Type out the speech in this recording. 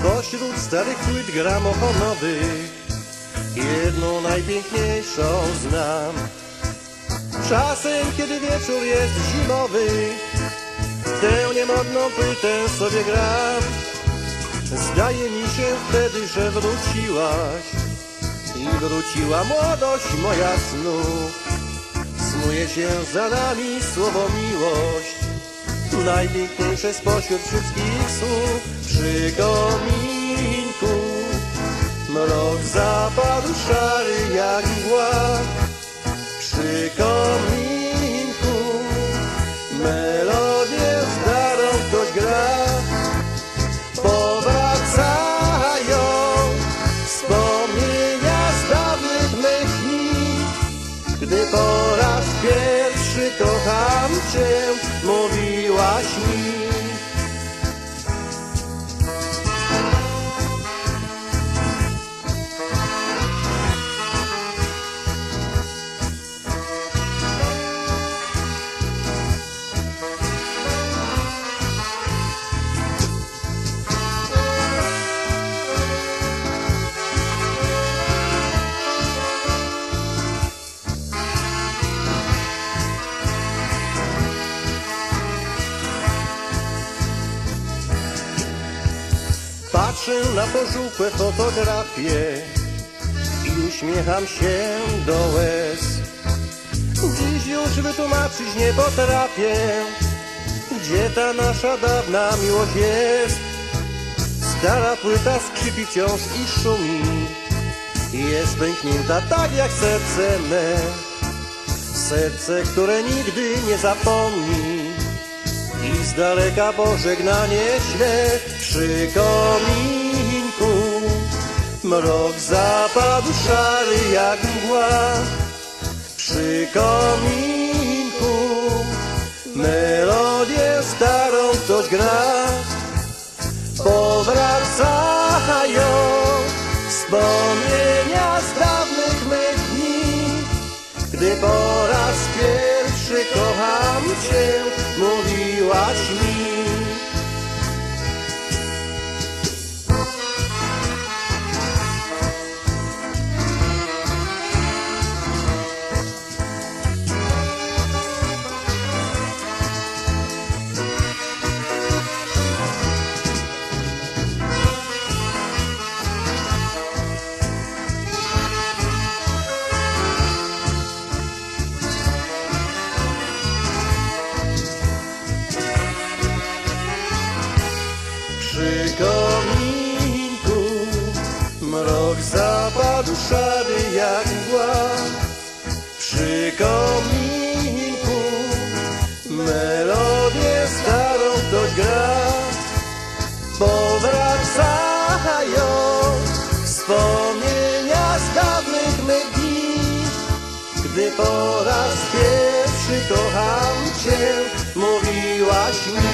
Spośród starych płyt gramofonowych Jedną najpiękniejszą znam. Czasem, kiedy wieczór jest zimowy Tę niemodną płytę sobie gram. Zdaje mi się wtedy, że wróciłaś I wróciła młodość moja snów Snuje się za nami słowo miłość Najpiękniejsze spośród wszystkich słów Przy kominku Mrok zapadł szary jak mgła. Przy kominku Melodię starą ktoś gra. Powracają Wspomnienia z dawnych mych dni. Gdy po raz pierwszy kocham Cię Mówiłaś Patrzę na pożółkłe fotografie I uśmiecham się do łez. Dziś już wytłumaczyć nie potrafię Gdzie ta nasza dawna miłość jest. Stara płyta skrzypi wciąż i szumi Jest pęknięta tak jak serce me. Serce, które nigdy nie zapomni z daleka pożegnanie śle przy kominku. Mrok zapadł szary jak mgła przy kominku. Melodię starą ktoś gra, powracają wspomnienia z dawnych mych dni. Gdy po raz pierwszy kocham Cię, mówiłaś Przy kominku mrok zapadł szary jak mgła. Przy kominku melodię starą ktoś gra. Powracają wspomnienia z dawnych mych dni. Gdy po raz pierwszy kocham Cię, mówiłaś mi.